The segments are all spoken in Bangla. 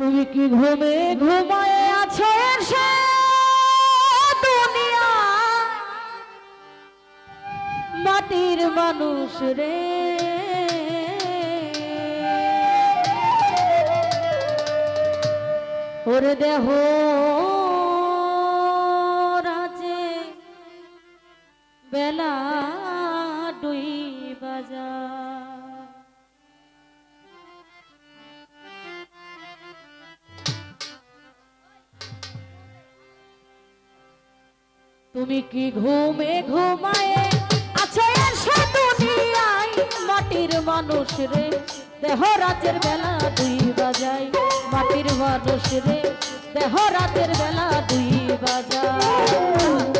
তুমি কি ঘুমে ঘুমায় আছো এসে দুনিয়া? মাটির মানুষ রে। ওরে দেহ তুমি কি ঘুমে ঘুমায় আছো এসে দুনিয়ায়? মাটির মানুষ রে, দেহ রাতের বেলা দুই বাজাই মাটির মানুষ রে, দেহ রাতের বেলা দুই বাজায়।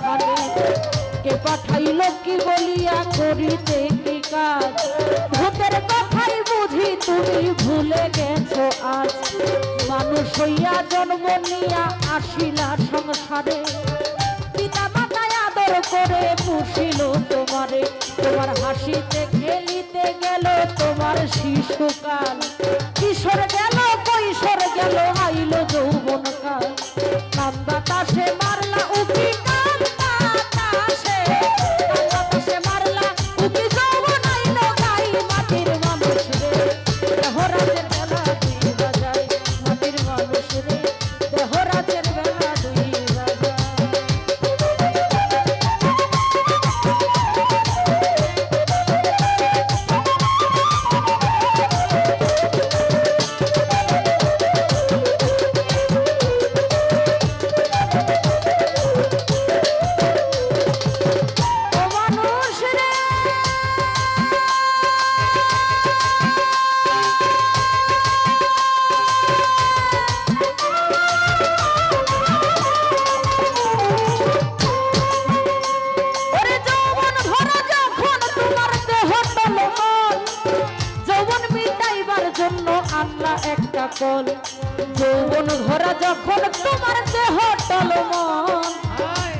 কোনখানে কে পাঠাইলো কি বলিয়া করিতে কি কাজ ভূতের কথাই বুঝি তুমি ভুলে গেছো আজ। মানুষ হইয়া জন্ম নিয়া আসিলা সংসারে। পিতা মাতায় আদর করে পুষিল তোমারে। তোমার হাসিতে খেলিতে গেল তোমার শিশুকাল। কিশোর গেল একটা যৌবন ভরা যখন তোমার দেহ টলমল,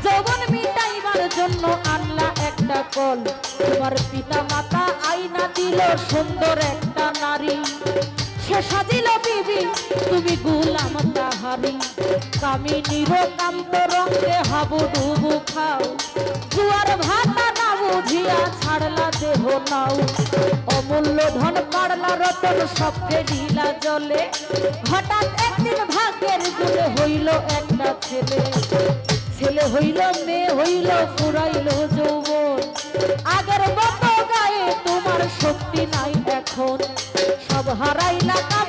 যৌবন মিটাইবার জন্য আল্লাহ একটা কল। তোমার পিতা মাতা আইনা দিল সুন্দর একটা নারী। সে সাজিল বিবি, তুমি গুলাম তাহারি। কামিনীর কান্ত রঙে হাবু ডুবু খাও, জুয়ার ভাতা ছাড়লা দেহ নাও। অমূল্য ধন পাড়লা রতন সবকে ঢিলা জলে। হঠাৎ একদিন ভাগ্যের গুলে হইল একটা ছেলে। ছেলে হইল, মেয়ে হইল ফুরাইল যৌবন। আগের মতো গায়ে তোমার শক্তি নাই এখন। সব হারাইলা কাম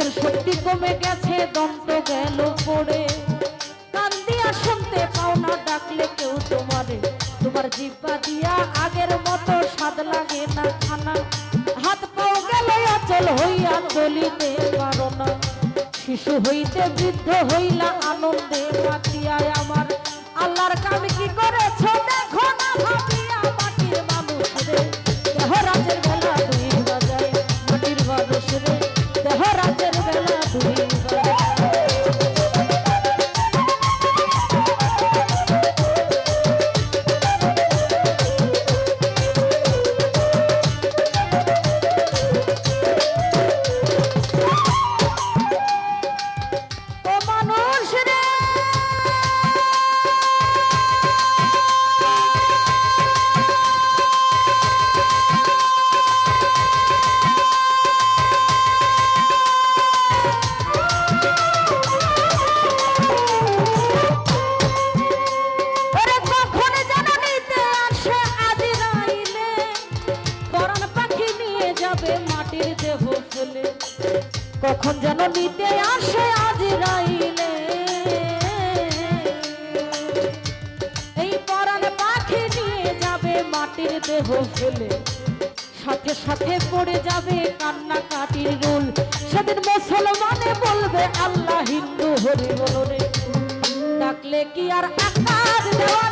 চোখের শক্তি কমে গেছে, দন্ত গেল পড়ে। কান দিয়া শুনতে পাও না, ডাকলে কেউ তোমারে। তোমার জিব্বা দিয়া আগের মতো স্বাদ লাগে না খানা। হাত পাও গেল অচল হইয়া চলিতে পারো না। শিশু হইতে বৃদ্ধ হইলা আনন্দে মাতিয়ায় আমার। আল্লাহর কাম কি করেছ দেহ সাথে সাথে পড়ে যাবে কান্না কাটির রোল। সেদিন মুসলমানে বলবে, আল্লাহ হিন্দু হরি বলরে ডাকলে কি আর আকার দেওয়াল